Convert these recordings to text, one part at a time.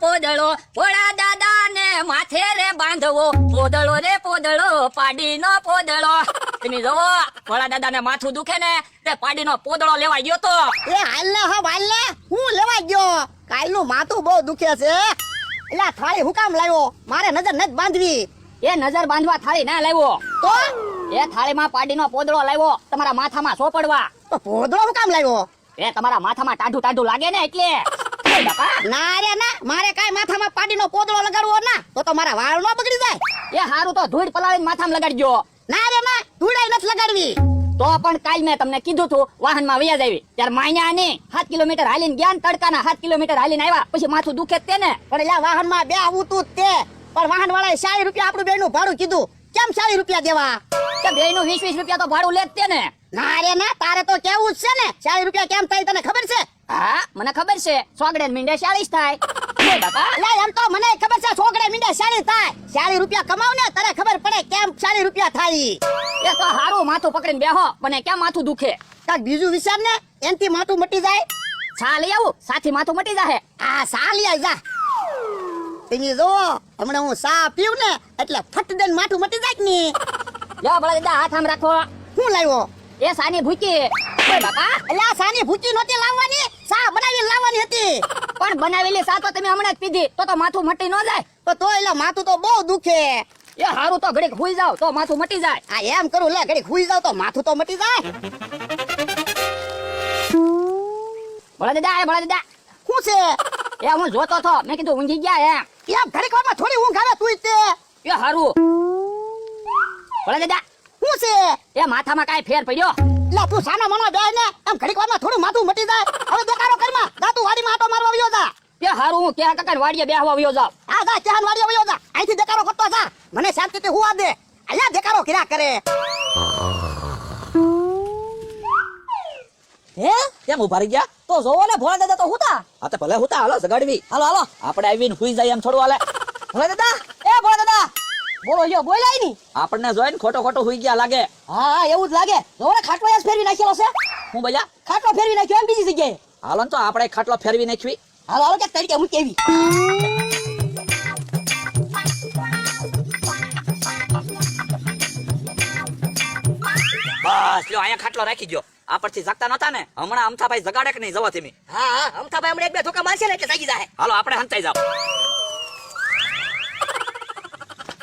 પોદળો ભોળા દાદા ને માથે રે બાંધવો. પોદળો રે પોદળો પાડીનો પોદળો. તમે જોવો ભોળા દાદા ને માથું દુખે ને તે પાડીનો પોદળો લેવા ગયો તો. એ હાલ ને હો હાલ ને. હું લેવા ગયો. કાલનું માથું બહુ દુખે છે. એટલે થાળી હું કામ લાવ્યો? મારે નજર નથી બાંધવી. એ નજર બાંધવા થાળી ના લાવ્યો. તો? એ થાળીમાં પાડીનો પોદળો લાવ્યો. તમારા માથામાં સોપડવા. તો પોદળો હું કામ લાવ્યો? એ તમારા માથામાં ટાઢું ટાઢું લાગે ને એટલે. ના રે, ના. મારે કાંઈ માથામાં પાડીનો પોદળો લગાડવો ના. તો તો મારા વાળ નો બગડી જાય. એ હારું તો ધૂળ પલાળીને માથામાં લગાડજો. ના રે, ના. ધૂળાઈ નથી લગાડવી. તો પણ કાલ મેં તમને કીધું હતું વાહનમાં વયા જાવી. ત્યારે માન્યા ને સાત કિલોમીટર હાલીને ગયા તડકાના સાત કિલોમીટર હાલીને આવ્યા. પછી માથું દુખે તે ને. પણ એટલે વાહનમાં બે આવું તું તે. પણ વાહન વાળાએ ચાલીસ રૂપિયા આપણું બેનું ભાડું કીધું. કેમ ચાલીસ રૂપિયા દેવા? કે બે નું વીસ વીસ રૂપિયા તો ભાડું લે તે ને. ના રે ના તારે તો કેવું જ છે ને? ચાલીસ રૂપિયા કેમ થાય તને ખબર છે? હા મને ખબર છે. સોગડે મીંડે ચાલીસ થાય. એમ તો મને ખબર છે છોકરે મીંડે ચાલીસ થાય. ચાલીસ રૂપિયા કમાવ ને તને ખબર પડે કેમ ચાલીસ રૂપિયા થાય એ તો હારું માથું પકડીને બેહો. મને કેમ માથું દુખે? કાક બીજું વિચાર ને એનથી માથું મટી જાય? છા લઈ આવું સાથી માથું મટી જાહે. આ સા લઈ આય જા. તમે જો હમણાં હું સા પીવું ને એટલે ફટ દઈને માથું મટી જાય ને લ્યો ભલા દાદા હાથ આમ રાખો. હું લાવ્યો? એ સાની ભૂકી. ઓય બાપા. આ સાની ભૂકી નહોતી લાવવાની? સા બનાવી લાવવાની હતી? પણ બનાવેલી સા તો તમે હમણાં જ પીધી. તો તો માથું મટી ન જાય. તો તો એટલે માથું તો બહુ દુખે. એ હારું તો ઘડીક હુઈ જાવ તો માથું મટી જાય. આ એમ કરું લે ઘડીક ખુઈ જાવ તો માથું તો મટી જાય. ભલા દાદા એ ભલા દાદા. શું છે? એ હું જોતો તો મેં કીધું ઊંઘી ગયા એમ. એમ ઘડીક વારમાં થોડી ઊંઘ આવે તું તે. એ હારું. ભલા દાદા શું છે? એ માથામાં કાઈ ફેર પડ્યો? લે તું સાના મનો બે ને એમ ઘડીક વારમાં થોડું માથું મટી જાય. હવે દેખાડો કરમાં દાતું વાડીમાં આટો મારવા આવ્યો જા. એ હારું હું ક્યાં કાકા વાડીએ બેહવા આવ્યો જા આ જા ક્યાં વાડીએ આવ્યો જા. અહીંથી દેખાડો કરતો જા. મને શાંતિથી હુવા દે. અલ્યા દેખાડો કિરા કરે. હે? કેમ ઊભા રહી ગયા? તો જોવો ને ભોળા દાદા તો હુતા હા તો ભલે હુતા હાલો સગાડવી. હાલો હાલો. આપણે આવીને હુઈ જાય એમ છોડવા લે ભોળા દાદા? એ ભોળા દાદા બોલો યો બોલાયની. આપણને જોઈને ખોટો ખોટો હોઈ ગયા લાગે. હા હા એવું જ લાગે. જોવો ખાટલો યાસ ફેરવી નાખેલો છે. હું બોલ્યા? ખાટલો ફેરવી નાખ્યો એમ બીજી જગ્યાએ. હાલો તો આપણે ખાટલો ફેરવી નાખવી. હાલો હાલો ક્યાંક તરીકે હું કેવી બસ લ્યો અહીંયા ખાટલો રાખી ગયો આ પરથી જાગતા નતા ને. હમણાં અમથાભાઈ જગાડે કે નહીં જવા તમે હા હા અમથાભાઈ હમણાં એક બે ધોકા મારશે ને એટલે જાગી જાહે. હાલો આપણે હંતાઈ જાવ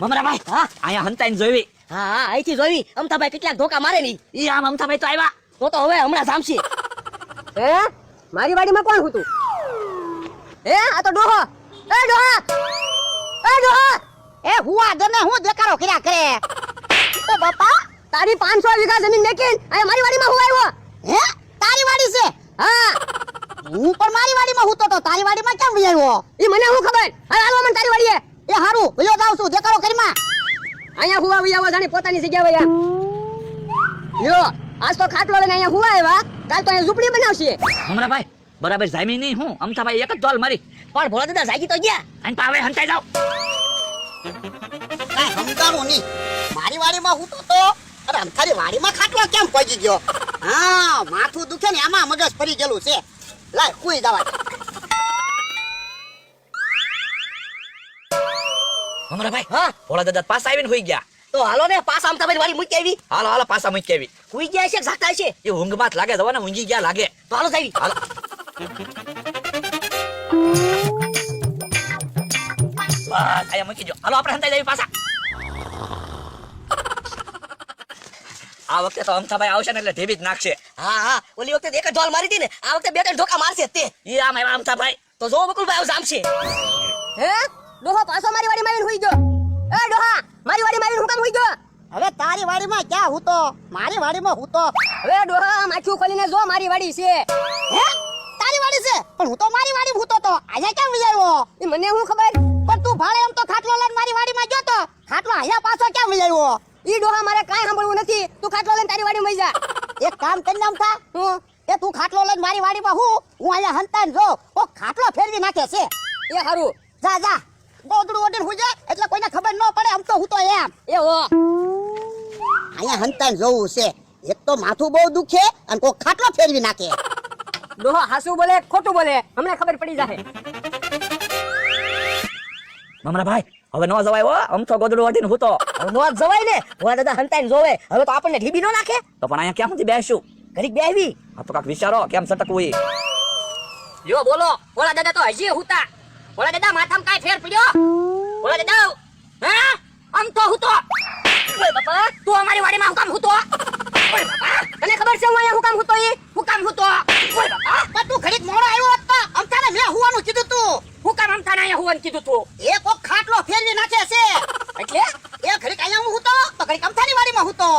મમરાભાઈ હા? અહીંયા હંતાઈને જોઈવી. હા હા અહીંથી જોવી અમથાભાઈ કેટલાક ધોકા મારે નહીં. ઈ આમ અમથાભાઈ તો આવ્યા તો તો હવે હમણાં સામસી હે? મારી વાડીમાં કોણ હતું? હે આ તો ડોહો. એ ડોહા! એ ડોહો! એ દે ને હું દેખાડો કર્યા કરે. તો બાપા તારી 500 વીઘા જમીન મેકીન આ મારી વાડીમાં હું આવ્યો? હે? તારી વાડી છે? હા. હું પણ મારી વાડીમાં હું તો તારી વાડીમાં કેમ આવ્યો? ઈ મને શું ખબર? હાલો મને તારી વાડીએ. એ હારું વયો જાવ છું દેખાડો કરીમાં અહીંયા હુવા વિયાવા જાણી પોતાની જગ્યા વયા યો આજ તો ખાટલો લઈને અહીંયા હુવા આવ્યા. કાલ તો અહીંયા ઝૂંપડી બનાવશે. મમરાભાઈ બરાબર જામી નહીં હું. અમથાભાઈ એક જ ડોલ મારી. પણ ભોળા દાદા જાગી તો ગયા. અને પાવે હંતાઈ જાવ કાંઈ સમજાણું નહીં. મારી વાડીમાં હું તો. અરે તારી વાડીમાં ખાટલો કેમ પગી ગયો? હા માથું દુખે ને એમાં મગજ ફરી ગયેલું છે. લાય કોઈ દવા મમરાભાઈ હા ભોળા દાદા પાસ આવીને હોઈ ગયા. તો હાલો ને પાસ આમ તમારી વાળી મૂકી આવી. હાલો હાલો પાસા મૂકી આવી. હુઈ ગયા છે જાગતા છે એ ઊંઘમાં જ લાગે જવાના ઊંઘી ગયા લાગે. તો હાલો જાવી હાલો. બસ અહીંયા મૂકી દો. હાલો આપણે હંતાઈ જઈએ પાછા. આ વખતે તો અમથાભાઈ આવશે ને એટલે ઢેબી જ નાખશે. હા હા ઓલી વખતે એક જ ઢોલ મારી હતી ને. આ વખતે બે ત્રણ ધોકા મારશે તે. આમ આવ્યા અમથાભાઈ. તો જો બકુલભાઈ આવ જામશે. હે? ડોહા પાછો મારી વાડી માં હુઈ ગયો. એ ડોહા મારી વાડી માં હું કામ હુઈ ગયો? હવે તારી વાડીમાં ક્યાં હું તો? મારી વાડીમાં હું તો. હવે ડોહા માછું ખોલીને જો મારી વાડી છે. હે? તારી વાડી છે? પણ હું તો મારી વાડી ભૂતો તો આજે કેમ વિચાર્યો એ મને હું ખબર? પણ તું ભાડે એમ તો ખાટલો લઈને મારી વાડીમાં ગયો તો. ખાટલો અહીંયા પાછો કેમ વિચાર્યો ઈ ડોહા મારે કાંઈ સાંભળવું નથી. તું ખાટલો લઈને તારી વાડી માં જા. એક કામ કરી નામ થા હું? એ તું ખાટલો લઈને મારી વાડીમાં હું? હું અહીંયા હંતાન જો ઓ ખાટલો ફેરવી નાખે છે. એ હારું. જા જા. ગોદડું ઓડીને હુઈ જાય એટલે કોઈને ખબર ન પડે આમ તો હું તો એમ. એવો અહીંયા હંતાઈને જોવું છે. એક તો માથું બહુ દુખે અને કોઈ ખાટલો ફેરવી નાખે. ડોહા હાસુ બોલે ખોટું બોલે. હમણાં ખબર પડી જાહે. મમરા ભાઈ હવે નો જવાય હો. અમથો ગોદડું વાટીને હું તો. નો જવાય ને. ભોળા દાદા હંતાઈને જોવે. હવે તો આપણને ઢીબી નો નાખે. તો પણ અહીંયા ક્યાં સુધી બેસું? ઘડીક બેહવી. આ તો કાક વિચારો કેમ સટકવું યો બોલો. ભોળા દાદા તો હજી હુતા. ભોળા દાદા, માથામ કાઈ ફેર પડ્યો? ઓલા દાદા, હે? આમ તો હુતો ઓય બાપા, તું અમારી વાડીમાં હું કામ ઓય બાપા, તને ખબર છે હું અહીંયા હું કામ હુતો ઈ? હું કામ હુતો ઓય બાપા તું ઘડીક મોડો આવ્યો હોત તો અમથાને મેં હુવાનું કીધું તું. હું કામ આમ થાને અહીંયા હુવાનું કીધું તું? એ કોક ખાટલો ફેરવી નાખે છે. એટલે? એ ઘડીક અહીંયા હું હું તો ઘડીક અમથાની વાડીમાં હુતો.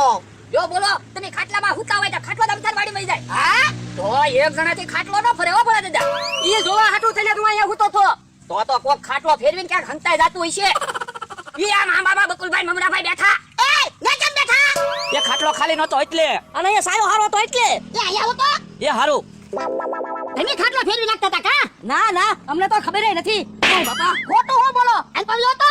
જો બોલો, તમે ખાટલામાં હુતા હોય તો ખાટલો દમતાર વાડીમાં જાય. હા? તો એક જણાથી ખાટલો ન ફરે હો, બોલા દાદા. ઈ જોવા હાટું થઈને તું અહીંયા હુતો થો તો તો કોક ખાટલો ફેરવીને ક્યાંક હંતાઈ જાતું હોય છે. ઈ આ મા બાબા બકુલભાઈ મમરાભાઈ બેઠા. એ ને કેમ બેઠા? એ ખાટલો ખાલી નતો એટલે. અને એ સાયો હારો તો એટલે. એ આયા હતો એ હારો. તમે ખાટલો ફેરવી નાખતા હતા કા? ના ના અમને તો ખબર નથી. બાપા. ખોટું હો બોલો? એમ પાવ્યો તો.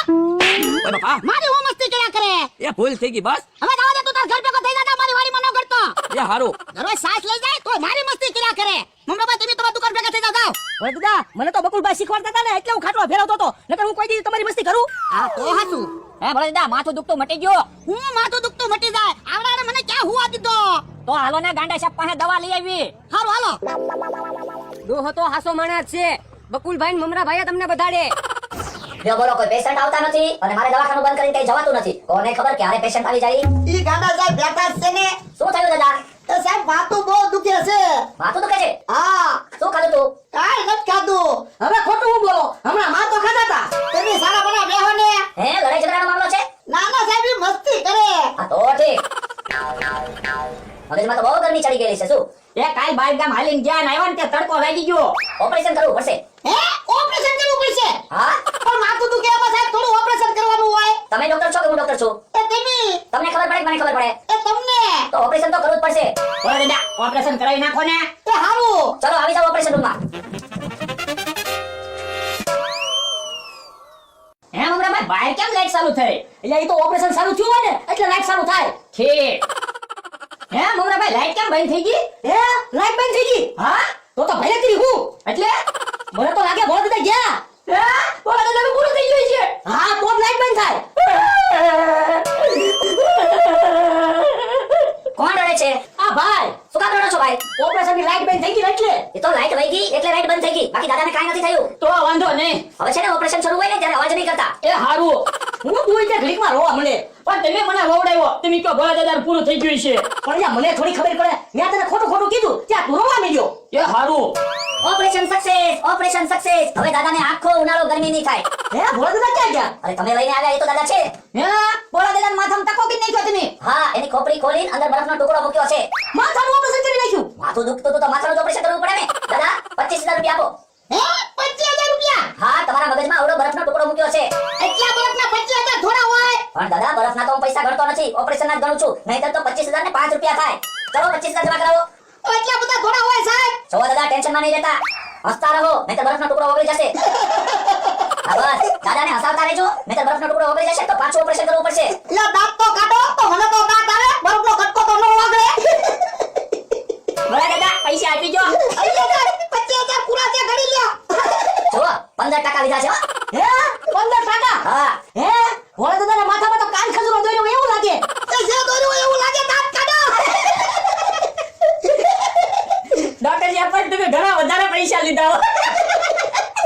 બાપા. મારી હું મસ્તી કર્યા કરે? એ ભૂલ થઈ ગઈ બસ. હવે જવા દે તું તાર ઘર ભેગો થઈ જા મારી વાડી મનો કરતો એ હારો. દરરોજ સાસ લઈ જાય તો મારી મસ્તી કર્યા કરે. મમરાભાઈ તમે તમારા દુકાન ભેગા થઈ જાવ જાવ દાદા મને તો બકુલભાઈ શીખવાડતા હતા ને એટલે હું ખાટલો ફેરવતો હતો. નકર હું કોઈ દી તમારી મસ્તી કરું? આ તો હાચું. હે દાદા માથું દુખતું મટી ગયો. હું માથું દુખતું મટી જાય. આવડાને મને ક્યાં હુવા દીધો? તો હાલો ને ગાંડા સાહેબ પાસે દવા લઈ આવી. હાલો હાલો. દોહો તો હાસો માણસ છે. બકુલભાઈ ને મમરાભાઈએ તમને બધાડે. જો બોલો કોઈ પેશન્ટ આવતા નથી? અને મારે દવાખાનું બંધ કરીને કઈ જવાતું નથી? કોને ખબર ક્યારે પેશન્ટ આવી જાય? ઈ ગાંડા સાહેબ બેઠા છે ને. શું થયું દાદા? એ સાહેબ વાતો બહુ દુખે છે. વાતો દુખે છે? હા. શું ખાધું તું? કાઈ નથી ખાધું. હવે ખોટું હું બોલો? હમણાં માં તો ખાતા હતા તમે સારા બના બેહો ને. હે લડાઈ ઝઘડાનો મામલો છે? ના સાહેબ ઈ મસ્તી કરે. હા તો ઠીક. મગજમાં તો બહુ ગરમી ચડી ગયેલી છે શું? એ કાલ બાર ગામ હાલીને ગયા ને આવ્યા ને ત્યાં તડકો લાગી ગયો. ઓપરેશન કરવું પડશે? હે? ઓપરેશન કરવું પડશે? હા? પણ માથું દુખે એમાં સાહેબ થોડું ઓપરેશન કરવાનું હોય. તમે ડોક્ટર છો કે હું ડોક્ટર છું? એ તમે. તમને ખબર પડે કે મને ખબર પડે? તમને? તો ઓપરેશન તો કરવું જ પડશે. ભોળા દાદા ઓપરેશન કરાવી નાખો ને. એ હારું. ચલો આવી જાવ ઓપરેશન રૂમમાં હે મમરાભાઈ બહાર કેમ લાઈટ ચાલુ થઈ? એટલે એ તો ઓપરેશન સારું થયું હોય ને એટલે લાઈટ સારું થાય. ઠીક. હે મમરાભાઈ લાઈટ કેમ બંધ થઈ ગઈ? હે લાઈટ બંધ થઈ ગઈ? હા? તો તો ભલે કરી હું. એટલે? મને તો લાગે વહી ગઈ એટલે રાઈટ બંધ થઈ ગઈ. બાકી દાદાને કાંઈ નથી થયું. તો વાંધો નહીં. હવે છે ને ઓપરેશન શરૂ હોય ને ત્યારે અવાજ નહીં કરતા. એ હારું. હું તું ત્યાં ઘડીકમાં રોવા મળે. પણ તમે મને વવડાવ્યો તમે કહો ભોળા દાદા પૂરું થઈ ગયું છે. પણ મને થોડી ખબર પડે. મેં તને ખોટું ખોટું કીધું. ત્યાં તું રોવા મળ્યો એ હારું. ઓપરેશન સક્સેસ ઓપરેશન સક્સેસ હવે દાદાને આખો ઉનાળો ગરમી નહીં થાય. હે ભોળા દાદા ક્યાં ગયા? અરે તમે લઈને આવ્યા એ તો દાદા છે. હે ભોળા દાદા માથામાં ટકો કે નહીં તમે? હા એની ખોપરી ખોલીને અંદર બરફનો ટુકડો મૂક્યો છે. માથાનું ઓપરેશન કરી નાખ્યું? માથું દુખતું તો માથાનું ઓપરેશન કરવું પડે ને. દાદા પચીસ હજાર રૂપિયા આપો. હે 25000 રૂપિયા? હા તમારા મગજમાં આવડો બરફનો ટુકડો મૂક્યો છે. એટલા બરફના 25000 થોડા હોય? પણ દાદા બરફના તો હું પૈસા ગણતો નથી. ઓપરેશનના જ ગણું છું. નહીતર તો પચીસ હજાર ને પાંચ રૂપિયા થાય. ચલો પચીસ હજાર જમા કરાવો. તો એટલા બધા ઘોડા હોય સાહેબ. જો દાદા ટેન્શનમાં નહીં રહેતા. હસતા રહો નહીંતર બરફનો ટુકડો ઓગળી જશે. બસ. દાદાને હસાવતા રહેજો નહીંતર બરફનો ટુકડો ઓગળી જશે તો પાછું ઓપરેશન કરવું પડશે. લો દાંત તો કાઢો તો મને તો દાંત આવે. બરફનો કટકો તો ન ઓગળે. ભોળા દાદા પૈસા આપી જો પચીસ હજાર પૂરા છે ઘડી લ્યો જુઓ પંદર ટકા લીધા છે હો. હે? પંદર ટકા? હા. હે? ભોળા દાદાના માથામાં તો કાન ખજૂરો દોર્યો એવું લાગે એ જે દોર્યું હોય એવું લાગે દાંત કાઢો ડોક્ટર સાહેબ પણ તમે ઘણા વધારે પૈસા લીધા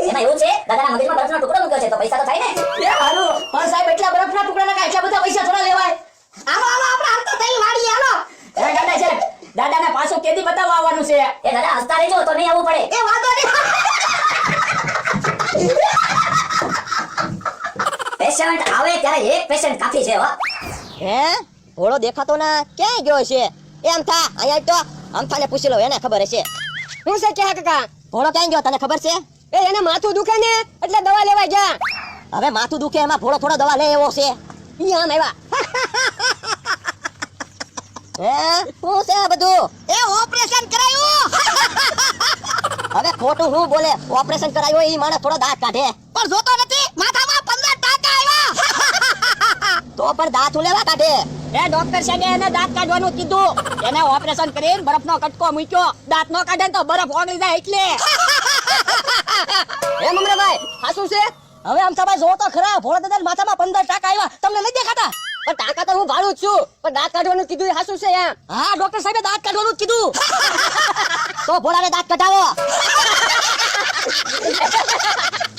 એમાં એવું છે? દાદાના મગજમાં બરફનો ટુકડો મૂક્યો છે તો પૈસા તો થાય ને? એ હારું પણ સાહેબ એટલા બરફના ટુકડા નાખા એટલા બધા પૈસા થોડા લેવાય. આવો આવો આપણે આમ તો થઈ વાડી આવો એ દાદા છે દાદાને પાછું કેદી બતાવવા આવવાનું છે. એ દાદા હસતા રહેજો તો નહીં આવવું પડે. એ વાંધો નહીં. પેશન્ટ આવે ત્યારે એક પેશન્ટ કાફી છે હો. હે? ઘોડો દેખાતો ના ક્યાં ગયો છે એમ થા અહીંયા તો. અમથાને પૂછી લો એને ખબર હશે. હું છે કે કાકા? ભોળો ક્યાં ગયો તને ખબર છે? એ એને માથું દુખે ને એટલે દવા લેવા જા. હવે માથું દુખે એમાં ભોળો થોડો દવા લે એવો છે. ઈ આમ આવ્યા. હે? શું છે બધું? એ ઓપરેશન કરાયું! હવે ખોટું હું બોલે? ઓપરેશન કરાયું ઈ માણસ થોડો દાંત કાઢે. પણ જોતો નથી માથામાં પંદર ટાકા આવ્યા. તો પણ દાંત લેવા કાઢે. એ ડોક્ટર સાહેબ એને દાંત કાઢવાનું કીધું. એને ઓપરેશન કરીને બરફનો કટકો મૂક્યો. દાંત નો કાઢે તો બરફ ઓગળી જાય એટલે. એ મમરાભાઈ સાસુ છે? હવે આમ તમે જો તો ખરા ભોળા દાદા માથામાં પંદર ટાકા આવ્યા. તમને નથી દેખાતા? પણ ટાકા તો હું ભાડું જ છું. પણ દાંત કાઢવાનું કીધું એ હાસું છે એમ. હા ડોક્ટર સાહેબે દાંત કાઢવાનું કીધું. તો ભોળાને દાંત કઢાવો.